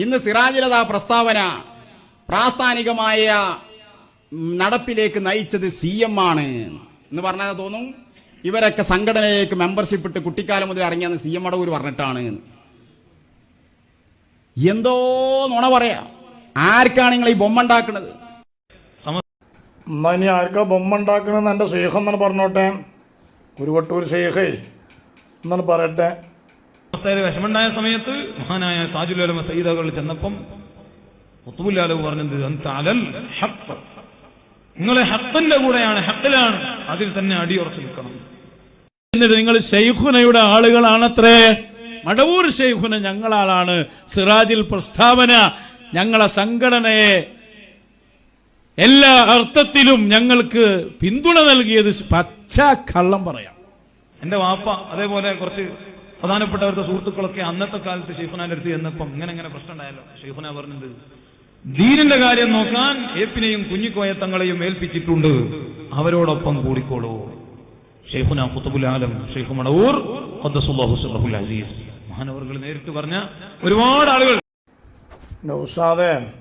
ഇന്ന് സിറാജിലത പ്രസ്താവന പ്രാസ്ഥാനികമായ നടപ്പിലേക്ക് നയിച്ചത് സി എം ആണ്. എന്ന് പറഞ്ഞാൽ തോന്നും ഇവരൊക്കെ സംഘടനയിലേക്ക് മെമ്പർഷിപ്പ് ഇട്ട് കുട്ടിക്കാലം മുതൽ ഇറങ്ങിയെന്ന് സി എം അടവൂർ പറഞ്ഞിട്ടാണ്. എന്തോ നുണ പറയാ. ആർക്കാണ് നിങ്ങൾ ഈ ബൊമ്മ എന്നാ ഇനി ആർക്കാ ബൊമ്മ ഉണ്ടാക്കണമെന്ന് എന്റെ ഷെയ്ഖ് എന്നാണ് പറഞ്ഞോട്ടെ. ഒരു വട്ടൂർ സേഹേ എന്നാണ് പറയട്ടെ. അവസ്ഥയിൽ വിഷമുണ്ടായ സമയത്ത് മഹാനായ താജുലോലമ സയ്യിദകൾ ചെന്നപ്പം മുത്തുബുല്ലാലവ് പറഞ്ഞത് അന്ത അലൽ ഹഖ്. നിങ്ങളെ ഹത്തിന്റെ കൂടെയാണ് ഹത്തിലാണ് അതിൽ തന്നെ അടിയുറച്ചു നിൽക്കണം. എന്നിട്ട് നിങ്ങൾ ഷെയ്ഖുനയുടെ ആളുകളാണത്രേ. മടവൂർ ഷെയ്ഖുന ഞങ്ങളാളാണ്. സിറാജിൽ പ്രസ്താവന ഞങ്ങളെ സംഘടനയെ എല്ലാ അർത്ഥത്തിലും ഞങ്ങൾക്ക് പിന്തുണ നൽകിയത് പച്ച കള്ളം പറയാം. എന്റെ വാപ്പ അതേപോലെ കുറച്ച് പ്രധാനപ്പെട്ടവരുടെ സുഹൃത്തുക്കളൊക്കെ അന്നത്തെ കാലത്ത് ഷെയ്ഖുനാന്റെ അടുത്ത് ചെന്നപ്പം ഇങ്ങനെ ഇങ്ങനെ പ്രശ്നം ഉണ്ടായല്ലോ ഷെയ്ഖുന പറഞ്ഞത് ദീനിന്റെ കാര്യം നോക്കാൻ ഏപ്പിനെയും കുഞ്ഞിക്കോയ തങ്ങളെയും ഏൽപ്പിച്ചിട്ടുണ്ട്. അവരോടൊപ്പം കൂടിക്കോളൂ. ഷെയ്ഖുന ഖുത്തുബുൽ ആലം ഷെയ്ഖു മടവൂർ അസീസ്. മഹാനവറുകൾ നേരിട്ട് പറഞ്ഞ ഒരുപാട് ആളുകൾ. നൗഷാദെ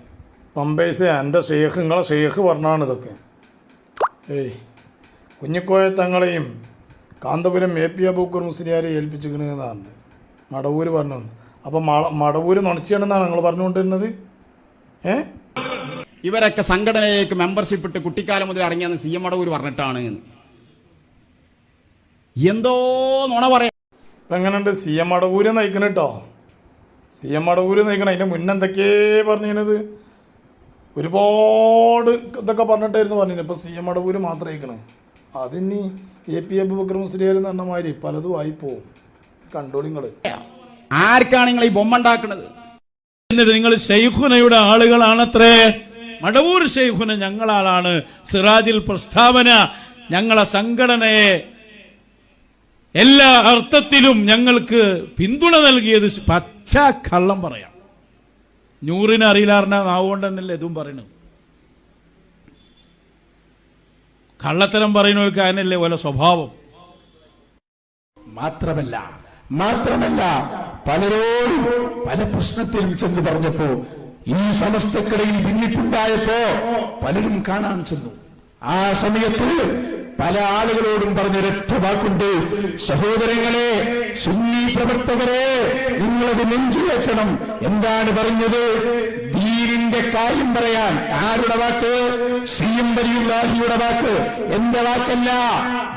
പമ്പേസ് എന്റെ ഷെയ്ഖ് നിങ്ങളെ ഷെയ്ഖ് പറഞ്ഞാണ് ഇതൊക്കെ. ഏയ് കുഞ്ഞിക്കോയ തങ്ങളെയും കാന്തപുരം എ പി അബൂക്കർ മുസ്ലിയാരെ ഏൽപ്പിച്ചിരിക്കുന്നതാണ് മടവൂര് പറഞ്ഞു. അപ്പം മട മടവൂര് നുണച്ചിയാണെന്നാണ് നിങ്ങൾ പറഞ്ഞുകൊണ്ടിരുന്നത്? ഏ? ഇവരൊക്കെ സംഘടനയിലേക്ക് മെമ്പർഷിപ്പ് ഇട്ട് കുട്ടിക്കാലം മുതൽ ഇറങ്ങിയെന്ന് സി എം മടവൂര് പറഞ്ഞിട്ടാണ് എന്ന്. എന്തോ നുണ പറയാ. ഇപ്പം എങ്ങനെയുണ്ട്? സി എം മടവൂര് നയിക്കണം കേട്ടോ സി എം മടവൂര് നയിക്കണം അതിന്റെ മുന്നെന്തൊക്കെയേ പറഞ്ഞിരുന്നത്? ഒരുപാട് ഇതൊക്കെ പറഞ്ഞിട്ടായിരുന്നു പറഞ്ഞിരുന്നത്. ഇപ്പോൾ സി എം മടവൂര് മാത്രം നയിക്കണേ. അതിനി എ പി അബുബക്കർ മുസ്ലിയാർ എന്ന് പലതും ആയി പലതും ആയിപ്പോവും. കണ്ടോളിങ്ങൾ. ആർക്കാണ് നിങ്ങൾ ഈ ബൊമ്മ ഉണ്ടാക്കുന്നത് എന്നിട്ട് നിങ്ങൾ ഷെയ്ഖുനയുടെ ആളുകളാണത്രേ. മടവൂർ ഷെയ്ഖുന ഞങ്ങളാളാണ്. സിറാജിൽ പ്രസ്താവന ഞങ്ങളെ സംഘടനയെ എല്ലാ അർത്ഥത്തിലും ഞങ്ങൾക്ക് പിന്തുണ നൽകിയത് പച്ച കള്ളം പറയാം. നൂറിന് അറിയില്ലാറിന നാവുകൊണ്ട് തന്നെയല്ലേ ഇതും പറയുന്നത്? കള്ളത്തരം പറയുന്നവർക്ക് അതിനല്ലേ പോലെ സ്വഭാവം? മാത്രമല്ല മാത്രമല്ല പലരോടും പല പ്രശ്നത്തിലും ചെന്ന് പറഞ്ഞപ്പോ ഈ സമസ്തക്കിടയിൽ ഭിന്നിപ്പുണ്ടായപ്പോ പലരും കാണാൻ ചെന്നു. ആ സമയത്ത് പല ആളുകളോടും പറഞ്ഞൊരൊറ്റ വാക്കുണ്ട് സഹോദരങ്ങളെ സുന്നി പ്രവർത്തകരെ നിങ്ങളത് നെഞ്ചുകയറ്റണം എന്താണ് പറഞ്ഞത്? ദീനിന്റെ കാര്യം പറയാൻ ആരുടെ വാക്ക്? വലിയുല്ലാഹിയുടെ വാക്ക്. എന്റെ വാക്കല്ല.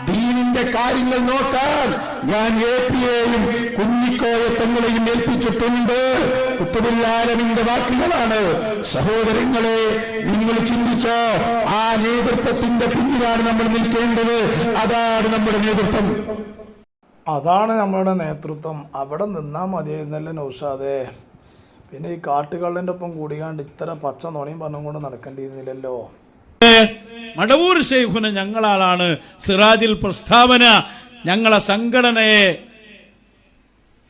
ദീനിന്റെ കാര്യങ്ങൾ നോക്കാൻ ഞാൻ എ പിയെയും കുഞ്ഞിക്കോയ തങ്ങളെയും ഏൽപ്പിച്ചിട്ടുണ്ട്. കുത്തുബുല്ലാലമിന്റെ വാക്കുകളാണ്. സഹോദരങ്ങളെ നിങ്ങൾ ചിന്തിച്ചോ? ആ നേതൃത്വത്തിന്റെ പിന്നിലാണ് നമ്മൾ നിൽക്കേണ്ടത്. അതാണ് നമ്മുടെ നേതൃത്വം. അതാണ് നമ്മുടെ നേതൃത്വം. അവിടെ നിന്നാൽ മതിയായിരുന്നല്ലോ നൗഷാദേ. പിന്നെ ഈ കാട്ടുകള്ളന്റെ ഒപ്പം കൂടിയാണ്ട് ഇത്ര പച്ച നുണയും പറഞ്ഞുകൊണ്ട് നടക്കേണ്ടിയിരുന്നില്ലല്ലോ. മടവൂർ ഷെയ്ഖുന ഞങ്ങളാളാണ്. സിറാജിൽ പ്രസ്താവന ഞങ്ങളെ സംഘടനയെ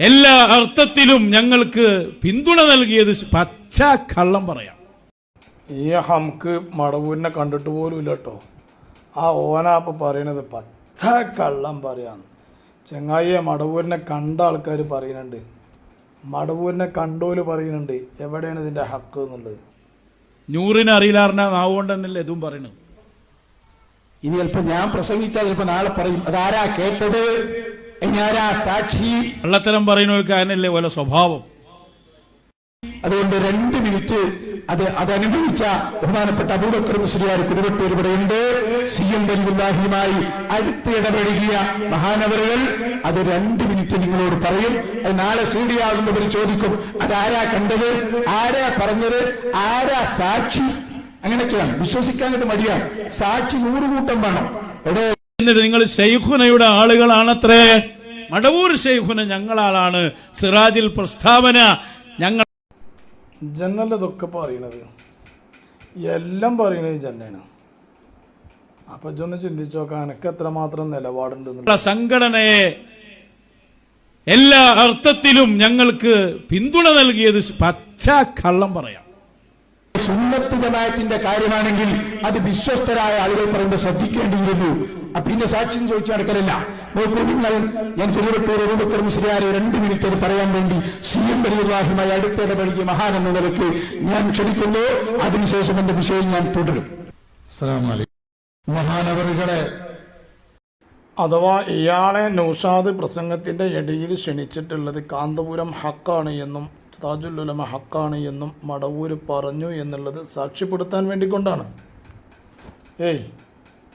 എല്ലാ അർത്ഥത്തിലും ഞങ്ങൾക്ക് പിന്തുണ നൽകിയത് പച്ച കള്ളം പറയാം. ഈ ഹംക്ക് മടവൂരിനെ കണ്ടിട്ട് പോലും ഇല്ല കേട്ടോ ആ ഓനാപ്പ പറയണത് പച്ച കള്ളം പറയാന്ന്. ചെങ്ങായിയെ മടവൂരിനെ കണ്ട ആൾക്കാർ പറയുന്നുണ്ട്. മടവൂരിനെ കണ്ടോൽ പറയുന്നുണ്ട് എവിടെയാണ് ഇതിന്റെ ഹക്ക് എന്നുള്ളത്. നൂറിന് അറിയില്ലാറിന നാവുകൊണ്ട് തന്നെയല്ലേ ഇതും പറയുന്നു ഇനി ചിലപ്പോ ഞാൻ പ്രസംഗിച്ചാൽ ചിലപ്പോ നാളെ പറയും അതാരാ കേട്ടത്? ഞാനാ സാക്ഷി? കള്ളത്തരം പറയുന്നവർക്ക് അതിനല്ലേ പോലെ സ്വഭാവം? അതുകൊണ്ട് രണ്ട് മിനിറ്റ് അത് അതനുഭവിച്ച ബഹുമാനപ്പെട്ട അബൂബക്കർ മുസ്ലിയാർ കുരുവട്ടൂർ ഇവിടെയുണ്ട് സി എം വലിയുല്ലാഹിയുമായി അടുത്ത് ഇടപഴകിയ മഹാനവറുകൾ അത് രണ്ട് മിനിറ്റ് നിങ്ങളോട് പറയും. അത് നാളെ സൂര്യാകുമ്പോൾ ഇവർ ചോദിക്കും അതാരാ കണ്ടത്? ആരാ പറഞ്ഞത്? ആരാ സാക്ഷി? അങ്ങനെയൊക്കെയാണ്. വിശ്വസിക്കാനായിട്ട് മടിയാണ്. സാക്ഷി നൂറുകൂട്ടം വേണം. എടോ. എന്നിട്ട് നിങ്ങൾ ഷെയ്ഖുനയുടെ ആളുകളാണത്രേ? മടവൂർ ഷെയ്ഖുന ഞങ്ങളാളാണ്. സിറാജിൽ പ്രസ്താവന ഞങ്ങൾ ജനൽ ഇതൊക്കെ പറയണത്. എല്ലാം പറയണത് ജന്നാണ് അപ്പൊ ഇജൊന്ന് ചിന്തിച്ചു നോക്കാം എനക്ക് എത്രമാത്രം നിലപാടുണ്ട് സംഘടനയെ എല്ലാ അർത്ഥത്തിലും ഞങ്ങൾക്ക് പിന്തുണ നൽകിയത് പച്ച കള്ളം പറയാം. സുന്നത്ത് ജമായത്തിന്റെ കാര്യമാണെങ്കിൽ അത് വിശ്വസ്തരായ ആളുകൾ പറയുമ്പോൾ ശ്രദ്ധിക്കേണ്ടിയിരുന്നു. അപ്പൊ സാക്ഷ്യം ചോദിച്ചു നടക്കലില്ല നോക്കൂ നിങ്ങൾ ഞാൻ കുരുവട്ടൂർ രൂപത്തിൽ മുസ്ലിയാരെ രണ്ട് മിനിറ്റ് അത് പറയാൻ വേണ്ടി സി എം വലിയുള്ളാഹിമായി അടുത്തിടപഴകിയ മഹാൻ എന്ന നിലയ്ക്ക് ഞാൻ ക്ഷണിക്കുന്നു. അതിനുശേഷം എന്റെ വിഷയം ഞാൻ തുടരും. മഹാനവറുകളെ അഥവാ ഇയാളെ നൌഷാദ് പ്രസംഗത്തിന്റെ ഇടയിൽ ക്ഷണിച്ചിട്ടുള്ളത് കാന്തപുരം ഹക്കാണ് എന്നും താജുല്ലുലമ ഹക്കാണ് എന്നും മടവൂര് പറഞ്ഞു എന്നുള്ളത് സാക്ഷ്യപ്പെടുത്താൻ വേണ്ടിക്കൊണ്ടാണ്. ഏയ്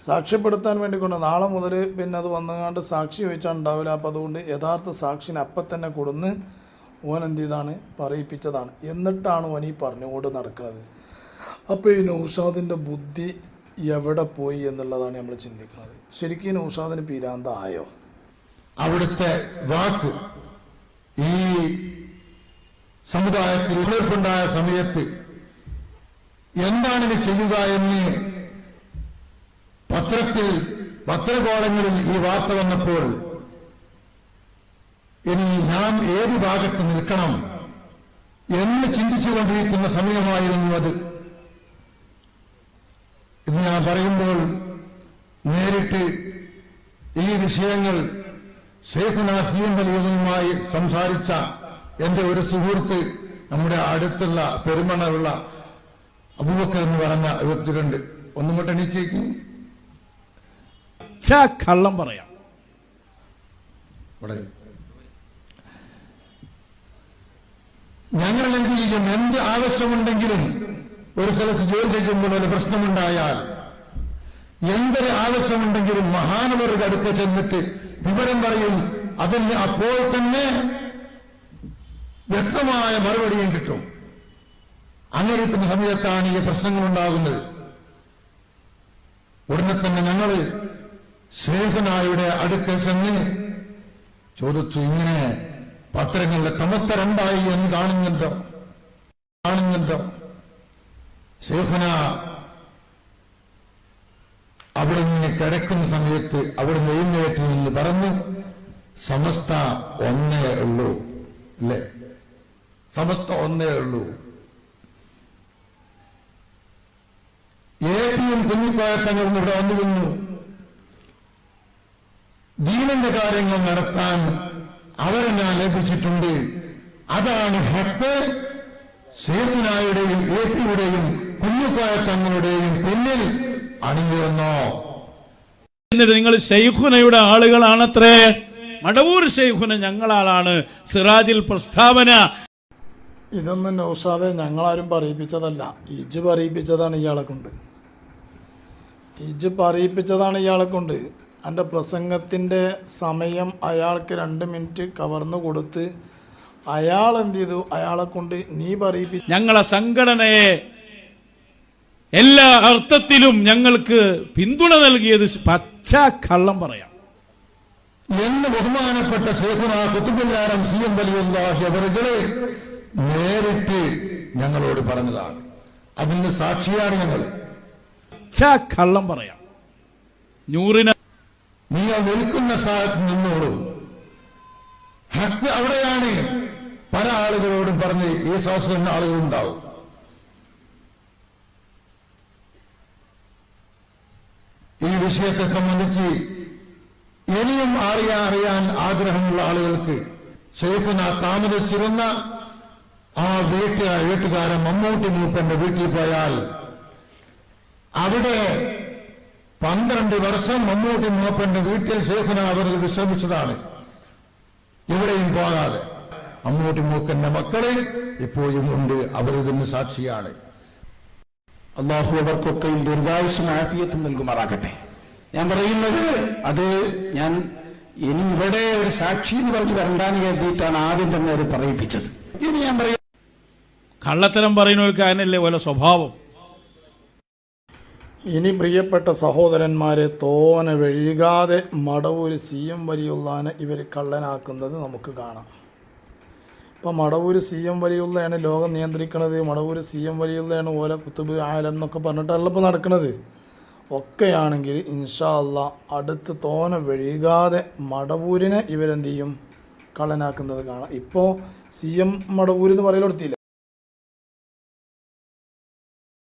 സാക്ഷ്യപ്പെടുത്താൻ വേണ്ടി കൊണ്ട് നാളെ മുതൽ പിന്നെ അത് വന്നുകൊണ്ട് സാക്ഷി ചോദിച്ചാൽ ഉണ്ടാവില്ല അപ്പം അതുകൊണ്ട് യഥാർത്ഥ സാക്ഷിനെ അപ്പം തന്നെ കൊടുന്ന് ഓൻ എന്ത് ചെയ്താണ്? പറയിപ്പിച്ചതാണ്. എന്നിട്ടാണ് ഓൻ ഈ പറഞ്ഞുകൊണ്ട് നടക്കുന്നത് അപ്പോൾ ഈ നൗഷാദിന്റെ ബുദ്ധി എവിടെ പോയി എന്നുള്ളതാണ് നമ്മൾ ചിന്തിക്കുന്നത്. ശരിക്കും നൗഷാദിന് പീരാന്ത ആയോ? അവിടുത്തെ വാക്ക് ഈ സമുദായത്തിൽ ഉണർപ്പുണ്ടായ സമയത്ത് എന്താണ് ചെയ്യുക എന്ന് പത്രത്തിൽ പത്രകോളങ്ങളിൽ ഈ വാർത്ത വന്നപ്പോൾ ഇനി നാം ഏത് ഭാഗത്ത് നിൽക്കണം എന്ന് ചിന്തിച്ചുകൊണ്ടിരിക്കുന്ന സമയമായിരുന്നു അത്. ഇന്ന് ഞാൻ പറയുമ്പോൾ നേരിട്ട് ഈ വിഷയങ്ങൾ ഷെയ്ഖുന നാസീം എം സംസാരിച്ച എന്റെ ഒരു സുഹൃത്ത് നമ്മുടെ അടുത്തുള്ള പെരുമണുള്ള അബൂബക്കർ എന്ന് പറഞ്ഞ വ്യക്തിയുണ്ട്. ഒന്നും കൊണ്ട് എണീച്ചേക്ക് ഛ, കള്ളം പറയാം. ഞങ്ങൾ എന്ത് ചെയ്യും? എന്ത് ആവശ്യമുണ്ടെങ്കിലും ഒരു സ്ഥലത്ത് ജോലി ചെയ്യുമ്പോൾ ഒരു പ്രശ്നമുണ്ടായാൽ എന്തൊരു ആവശ്യമുണ്ടെങ്കിലും മഹാനവരുടെ അടുത്ത് ചെന്നിട്ട് വിവരം പറയും. അതിന് അപ്പോൾ തന്നെ വ്യക്തമായ മറുപടിയും കിട്ടും. അങ്ങനെ കിട്ടുന്ന സമയത്താണ് ഈ പ്രശ്നങ്ങൾ ഉണ്ടാകുന്നത് ഉടനെ തന്നെ ഞങ്ങൾ ശേഖനായുടെ അടുക്കൽ ചെന്ന് ചോദിച്ചു ഇങ്ങനെ പത്രങ്ങളിലെ തമസ്തരുണ്ടായി എന്ന് കാണുന്നുണ്ടോ? കാണുന്നുണ്ടോ? ശേഖന അവിടെ നിന്ന് കിടക്കുന്ന സമയത്ത് അവിടെ നിന്ന് നിന്ന് പറഞ്ഞു. സമസ്ത ഒന്നേ ഉള്ളൂ. അല്ലേ? സമസ്ത ഒന്നേ ഉള്ളൂ. എ കുഞ്ഞിക്കോയ കുഞ്ഞിക്കോയത്തങ്ങളും ഇവിടെ വന്നു നിന്നു ദീനന്റെ കാര്യങ്ങൾ നടത്താൻ അവരെ ഞാൻ ലഭിച്ചിട്ടുണ്ട് അതാണ് ഹെപ്പ്. സേതുനായുടെയും എ പിയുടെയും കുഞ്ഞുക്കോയത്തങ്ങളുടെയും പിന്നിൽ അണിഞ്ഞിരുന്നോ എന്നിട്ട് നിങ്ങൾ ഷെയ്ഖുനയുടെ ആളുകളാണത്രേ. മടവൂർ ഷെയ്ഖുന ഞങ്ങളാളാണ്. സിറാജിൽ പ്രസ്താവന. ഇതൊന്നും നൗസാദെ ഞങ്ങളാരും പറയിപ്പിച്ചതല്ല. ഇജ് പറയിപ്പിച്ചതാണ് ഇയാളെ കൊണ്ട്. ഇജ് പറയിപ്പിച്ചതാണ് ഇയാളെ കൊണ്ട്. എന്റെ പ്രസംഗത്തിന്റെ സമയം അയാൾക്ക് രണ്ട് മിനിറ്റ് കവർന്നു കൊടുത്ത് അയാൾ എന്ത് ചെയ്തു? അയാളെ കൊണ്ട് നീ പറയിപ്പി ഞങ്ങളെ സംഘടനയെ എല്ലാ അർത്ഥത്തിലും ഞങ്ങൾക്ക് പിന്തുണ നൽകിയത് പച്ച കള്ളം പറയാം. എന്ന് ബഹുമാനപ്പെട്ട ശേഖുന കുത്തുബുല്ലാരം സി എം വലിയുള്ളാഹി അവരുകളെ നേരിട്ട് ഞങ്ങളോട് പറഞ്ഞതാണ്. അതിന് സാക്ഷിയാണ് ഞങ്ങൾ. പച്ച കള്ളം പറയാം. നൂറിന് നിങ്ങൾ നിൽക്കുന്ന സ്ഥലത്ത് നിന്നോളൂ. ഹക്ക് അവിടെയാണ്. പല ആളുകളോടും പറഞ്ഞ് ഈ സഹസ്രം ആളുകളുണ്ടാവും. ഈ വിഷയത്തെ സംബന്ധിച്ച് ഇനിയും അറിയാൻ അറിയാൻ ആഗ്രഹമുള്ള ആളുകൾക്ക് ശേഖന താമസിച്ചിരുന്ന ആ വീട്ടുകാർ വീട്ടുകാരൻ മമ്മൂട്ടി മൂപ്പന്റെ വീട്ടിൽ പോയാൽ അവിടെ പന്ത്രണ്ട് വർഷം മമ്മൂട്ടി മൂപ്പന്റെ വീട്ടിൽ ശേഖന അവർ വിശ്രമിച്ചതാണ്. ഇവിടെയും പോകാതെ. മമ്മൂട്ടി മൂക്കന്റെ മക്കളെ ഇപ്പോഴും ഉണ്ട് അവരിതിന് സാക്ഷിയാണ്. അള്ളാഹു അവർക്കൊക്കെയും ദീർഘായുസും ആഫിയത്തും നൽകുമാറാകട്ടെ. ഞാൻ പറയുന്നത് അത് ഞാൻ ഇനി ഇവിടെ ഒരു സാക്ഷി എന്ന് പറഞ്ഞ് വരണ്ടാന്ന് കരുതിയിട്ടാണ് ആദ്യം തന്നെ അവർ പറയിപ്പിച്ചത്. ഇനി ഞാൻ പറയാം കള്ളത്തരം ഒരു അതിനല്ലേ പോലെ സ്വഭാവം? ഇനി പ്രിയപ്പെട്ട സഹോദരന്മാരെ തോന വഴികാതെ മടവൂര് സി എം വലിയുള്ളാനെ ഇവർ കള്ളനാക്കുന്നത് നമുക്ക് കാണാം. ഇപ്പം മടവൂര് സി എം വലിയുള്ളയാണ് ലോകം നിയന്ത്രിക്കുന്നത് മടവൂര് സി എം വലിയുള്ളയാണ് ഓല കുത്തുബ് ആയാലും എന്നൊക്കെ പറഞ്ഞിട്ടല്ല ഇപ്പോൾ നടക്കുന്നത് ഒക്കെയാണെങ്കിൽ ഇൻഷാ അള്ളാ അടുത്ത് തോന വഴികാതെ മടവൂരിനെ ഇവരെന്ത് ചെയ്യും? കള്ളനാക്കുന്നത് കാണാം. ഇപ്പോൾ സി എം മടവൂര് എന്ന് പറയലെടുത്തില്ല.